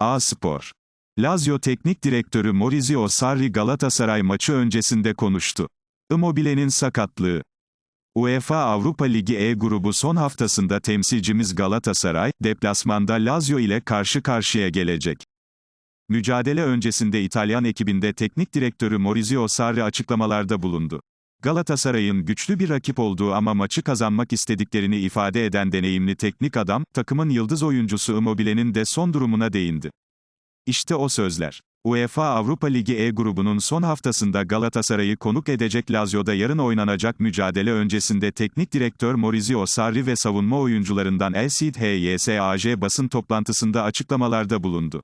A Spor. Lazio Teknik Direktörü Maurizio Sarri Galatasaray maçı öncesinde konuştu. Immobile'nin sakatlığı. UEFA Avrupa Ligi E grubu son haftasında temsilcimiz Galatasaray, deplasmanda Lazio ile karşı karşıya gelecek. Mücadele öncesinde İtalyan ekibinde teknik direktörü Maurizio Sarri açıklamalarda bulundu. Galatasaray'ın güçlü bir rakip olduğu ama maçı kazanmak istediklerini ifade eden deneyimli teknik adam, takımın yıldız oyuncusu Immobile'nin de son durumuna değindi. İşte o sözler. UEFA Avrupa Ligi E grubunun son haftasında Galatasaray'ı konuk edecek Lazio'da yarın oynanacak mücadele öncesinde teknik direktör Maurizio Sarri ve savunma oyuncularından El Cid HYSAJ basın toplantısında açıklamalarda bulundu.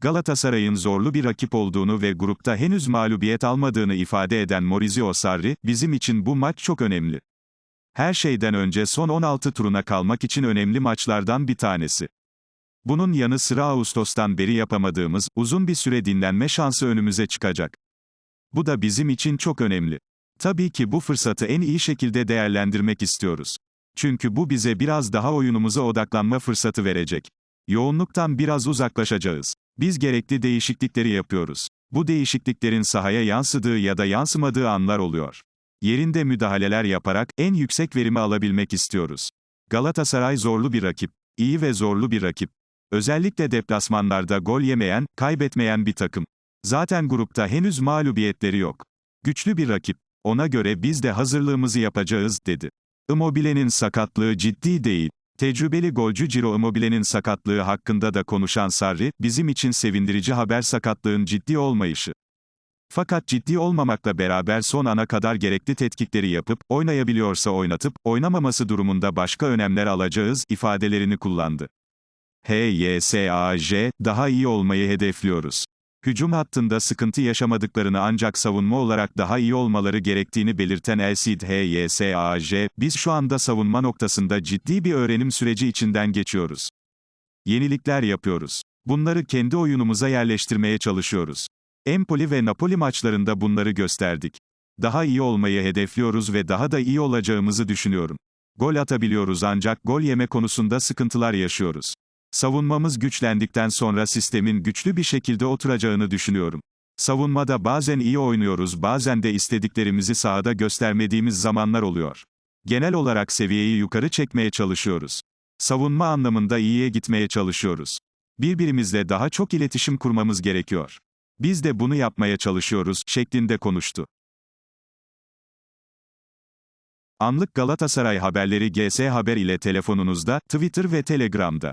Galatasaray'ın zorlu bir rakip olduğunu ve grupta henüz mağlubiyet almadığını ifade eden Maurizio Sarri, bizim için bu maç çok önemli. Her şeyden önce son 16 turuna kalmak için önemli maçlardan bir tanesi. Bunun yanı sıra Ağustos'tan beri yapamadığımız, uzun bir süre dinlenme şansı önümüze çıkacak. Bu da bizim için çok önemli. Tabii ki bu fırsatı en iyi şekilde değerlendirmek istiyoruz. Çünkü bu bize biraz daha oyunumuza odaklanma fırsatı verecek. Yoğunluktan biraz uzaklaşacağız. Biz gerekli değişiklikleri yapıyoruz. Bu değişikliklerin sahaya yansıdığı ya da yansımadığı anlar oluyor. Yerinde müdahaleler yaparak en yüksek verimi alabilmek istiyoruz. Galatasaray zorlu bir rakip. İyi ve zorlu bir rakip. Özellikle deplasmanlarda gol yemeyen, kaybetmeyen bir takım. Zaten grupta henüz mağlubiyetleri yok. Güçlü bir rakip. Ona göre biz de hazırlığımızı yapacağız, dedi. Immobile'nin sakatlığı ciddi değil. Tecrübeli golcü Ciro Immobile'nin sakatlığı hakkında da konuşan Sarri, bizim için sevindirici haber sakatlığın ciddi olmayışı. Fakat ciddi olmamakla beraber son ana kadar gerekli tetkikleri yapıp, oynayabiliyorsa oynatıp, oynamaması durumunda başka önemler alacağız, ifadelerini kullandı. HYSAJ, daha iyi olmayı hedefliyoruz. Hücum hattında sıkıntı yaşamadıklarını ancak savunma olarak daha iyi olmaları gerektiğini belirten Elsid HYSAJ, biz şu anda savunma noktasında ciddi bir öğrenim süreci içinden geçiyoruz. Yenilikler yapıyoruz. Bunları kendi oyunumuza yerleştirmeye çalışıyoruz. Empoli ve Napoli maçlarında bunları gösterdik. Daha iyi olmayı hedefliyoruz ve daha da iyi olacağımızı düşünüyorum. Gol atabiliyoruz ancak gol yeme konusunda sıkıntılar yaşıyoruz. Savunmamız güçlendikten sonra sistemin güçlü bir şekilde oturacağını düşünüyorum. Savunmada bazen iyi oynuyoruz bazen de istediklerimizi sahada göstermediğimiz zamanlar oluyor. Genel olarak seviyeyi yukarı çekmeye çalışıyoruz. Savunma anlamında iyiye gitmeye çalışıyoruz. Birbirimizle daha çok iletişim kurmamız gerekiyor. Biz de bunu yapmaya çalışıyoruz, şeklinde konuştu. Anlık Galatasaray haberleri GS Haber ile telefonunuzda, Twitter ve Telegram'da.